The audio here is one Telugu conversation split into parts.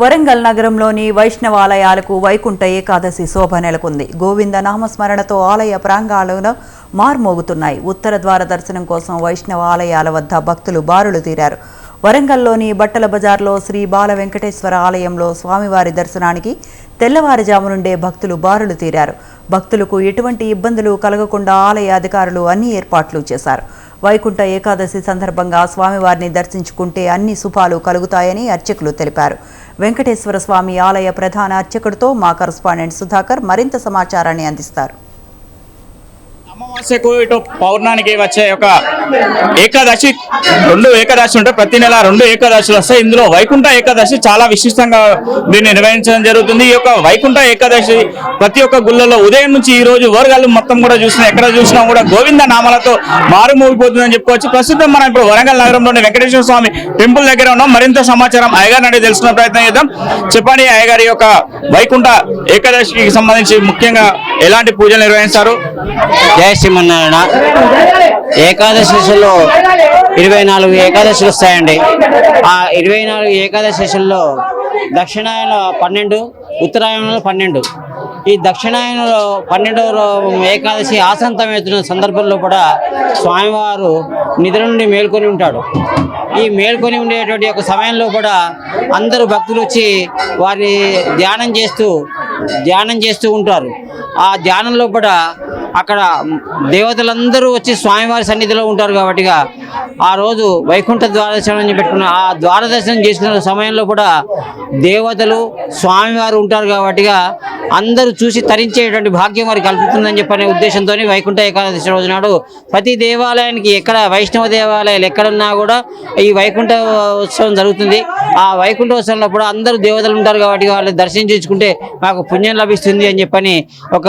వరంగల్ నగరంలోని వైష్ణవాలయాలకు వైకుంఠ ఏకాదశి శోభ నెలకొంది. గోవింద నామస్మరణతో ఆలయ ప్రాంగాలను మార్మోగుతున్నాయి. ఉత్తర ద్వార దర్శనం కోసం వైష్ణవ ఆలయాల వద్ద భక్తులు బారులు తీరారు. వరంగల్లోని బట్టల బజార్లో శ్రీ బాల వెంకటేశ్వర ఆలయంలో స్వామివారి దర్శనానికి తెల్లవారుజాము నుండే భక్తులు బారులు తీరారు. భక్తులకు ఎటువంటి ఇబ్బందులు కలగకుండా ఆలయ అధికారులు అన్ని ఏర్పాట్లు చేశారు. వైకుంఠ ఏకాదశి సందర్భంగా స్వామివారిని దర్శించుకుంటే అన్ని శుభాలు కలుగుతాయని అర్చకులు తెలిపారు. వెంకటేశ్వర స్వామి ఆలయ ప్రధాన అర్చకుడితో మా కరస్పాండెంట్ సుధాకర్ మరింత సమాచారాన్ని అందిస్తారు. అమావాస్యకు ఇటు పౌర్ణానికి వచ్చే ఒక ఏకాదశి రెండు ఏకాదశి ఉంటాయి. ప్రతి నెల రెండు ఏకాదశులు వస్తాయి. ఇందులో వైకుంఠ ఏకాదశి చాలా విశిష్టంగా దీన్ని నిర్వహించడం జరుగుతుంది. ఈ యొక్క వైకుంఠ ఏకాదశి ప్రతి ఒక్క గుళ్ళలో ఉదయం నుంచి ఈ రోజు వరగాళ్ళు మొత్తం కూడా చూసినా ఎక్కడ చూసినా కూడా గోవింద నామాలతో మారుమోగిపోతుందని చెప్పుకోవచ్చు. ప్రస్తుతం మనం ఇప్పుడు వరంగల్ నగరంలోని వెంకటేశ్వర స్వామి టెంపుల్ దగ్గర ఉన్నాం. మరింత సమాచారం అయ్యగారు అడిగి తెలుసుకున్న ప్రయత్నం చేద్దాం. చెప్పండి అయ్యగారి యొక్క వైకుంఠ ఏకాదశికి సంబంధించి ముఖ్యంగా ఎలాంటి పూజలు నిర్వహిస్తారు? జయ శ్రీమన్నారాయణ ఏకాదశిలో ఇరవై నాలుగు ఏకాదశులు వస్తాయండి. ఆ ఇరవై నాలుగు ఏకాదశిలో దక్షిణాయన పన్నెండు ఉత్తరాయణంలో పన్నెండు. ఈ దక్షిణాయనలో పన్నెండవ ఏకాదశి ఆసంతమవుతున్న సందర్భంలో కూడా స్వామివారు నిద్ర నుండి మేల్కొని ఉంటాడు. ఈ మేల్కొని ఉండేటువంటి ఒక సమయంలో కూడా అందరూ భక్తులు వచ్చి వారిని ధ్యానం చేస్తూ ధ్యానం చేస్తూ ఉంటారు. ఆ ధ్యానంలో కూడా అక్కడ దేవతలందరూ వచ్చి స్వామివారి సన్నిధిలో ఉంటారు కాబట్టిగా ఆ రోజు వైకుంఠ ద్వారదర్శనం అని పెట్టుకున్న ఆ ద్వారదర్శనం చేసుకున్న సమయంలో కూడా దేవతలు స్వామివారు ఉంటారు కాబట్టిగా అందరూ చూసి తరించేటువంటి భాగ్యం వారికి కలుగుతుందని చెప్పనే ఉద్దేశంతో వైకుంఠ ఏకాదశి రోజు నాడు ప్రతి దేవాలయానికి ఎక్కడ వైష్ణవ దేవాలయాలు ఎక్కడున్నా కూడా ఈ వైకుంఠ ఉత్సవం జరుగుతుంది. ఆ వైకుంఠోత్సవంలో కూడా అందరూ దేవతలు ఉంటారు కాబట్టి వాళ్ళు దర్శించుకుంటే మాకు పుణ్యం లభిస్తుంది అని చెప్పని ఒక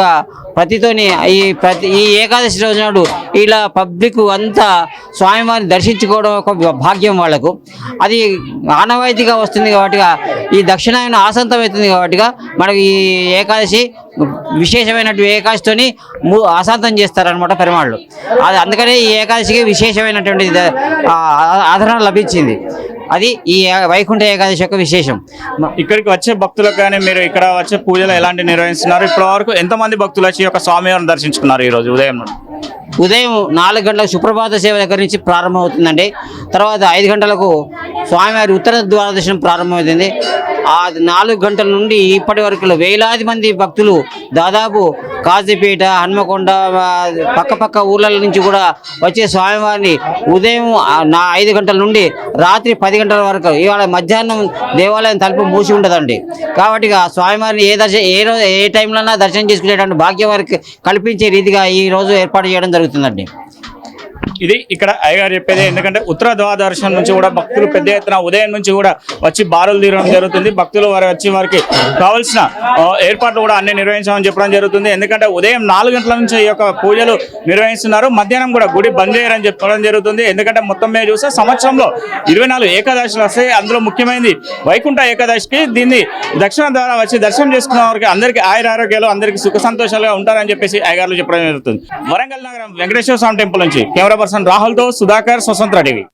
ప్రతితోని ఈ ప్రతి ఈ ఏకాదశి రోజు నాడు ఇలా పబ్లిక్ అంతా స్వామివారిని దర్శించుకోవడం ఒక భాగ్యం వాళ్ళకు. అది ఆనవాయితీగా వస్తుంది కాబట్టిగా ఈ దక్షిణాయన ఆసంతం అవుతుంది కాబట్టిగా మనకి ఈ ఏకాదశి విశేషమైనటువంటి ఏకాదశితోని ము చేస్తారనమాట పెరుమాళ్ళు. అది అందుకనే ఈ ఏకాదశికి విశేషమైనటువంటి ఆదరణ లభించింది. అది ఈ వైకుంఠ ఏకాదశి యొక్క విశేషం. ఇక్కడికి వచ్చే భక్తులకు కానీ మీరు ఇక్కడ వచ్చే పూజలు ఎలాంటి నిర్వహిస్తున్నారు? ఇప్పటి వరకు ఎంతమంది భక్తులు వచ్చి యొక్క స్వామివారిని దర్శించుకున్నారు ఈ రోజు ఉదయం ఉదయం నాలుగు గంటలకు సుప్రభాత సేవ దగ్గర నుంచి ప్రారంభమవుతుందండి. తర్వాత ఐదు గంటలకు స్వామివారి ఉత్తర ద్వారదర్శనం ప్రారంభమవుతుంది. ఆ నాలుగు గంటల నుండి ఇప్పటి వరకు వేలాది మంది భక్తులు దాదాపు కాజీపేట హన్మకొండ పక్క పక్క ఊర్ల నుంచి కూడా వచ్చే స్వామివారిని ఉదయం నా ఐదు గంటల నుండి రాత్రి పది గంటల వరకు ఇవాళ మధ్యాహ్నం దేవాలయం తలుపు మూసి ఉండదండి. కాబట్టి స్వామివారిని ఏ దర్శ ఏ రోజు ఏ టైంలో దర్శనం చేసుకునేటువంటి భాగ్యం వారికి కల్పించే రీతిగా ఈ రోజు ఏర్పాటు చేయడం జరుగుతుందండి. ఇది ఇక్కడ అయ్యగారు చెప్పేది ఎందుకంటే ఉత్తర ద్వాదర్శనం నుంచి కూడా భక్తులు పెద్ద ఎత్తున ఉదయం నుంచి కూడా వచ్చి బారులు తీరడం జరుగుతుంది. భక్తులు వారు వచ్చి వారికి కావాల్సిన ఏర్పాట్లు కూడా అన్ని నిర్వహించామని చెప్పడం జరుగుతుంది. ఎందుకంటే ఉదయం నాలుగు గంటల నుంచి ఈ యొక్క పూజలు నిర్వహిస్తున్నారు. మధ్యాహ్నం కూడా గుడి బంద్ చేయాలని చెప్పడం జరుగుతుంది. ఎందుకంటే మొత్తం మీద చూస్తే సంవత్సరంలో ఇరవై నాలుగు ఏకాదశులు వస్తాయి. అందులో ముఖ్యమైనది వైకుంఠ ఏకాదశికి దీన్ని దక్షిణ ద్వారా వచ్చి దర్శనం చేసుకున్న వారికి అందరికీ ఆయుర ఆరోగ్యాలు అందరికీ సుఖ సంతోషాలుగా ఉంటారని చెప్పేసి అయ్యగారులు చెప్పడం జరుగుతుంది. వరంగల్ నగరం వెంకటేశ్వర స్వామి టెంపుల్ నుంచి కెమెరా పర్సన్ రాహుల్తో సుధాకర్ స్వతంత్ర టీవీ.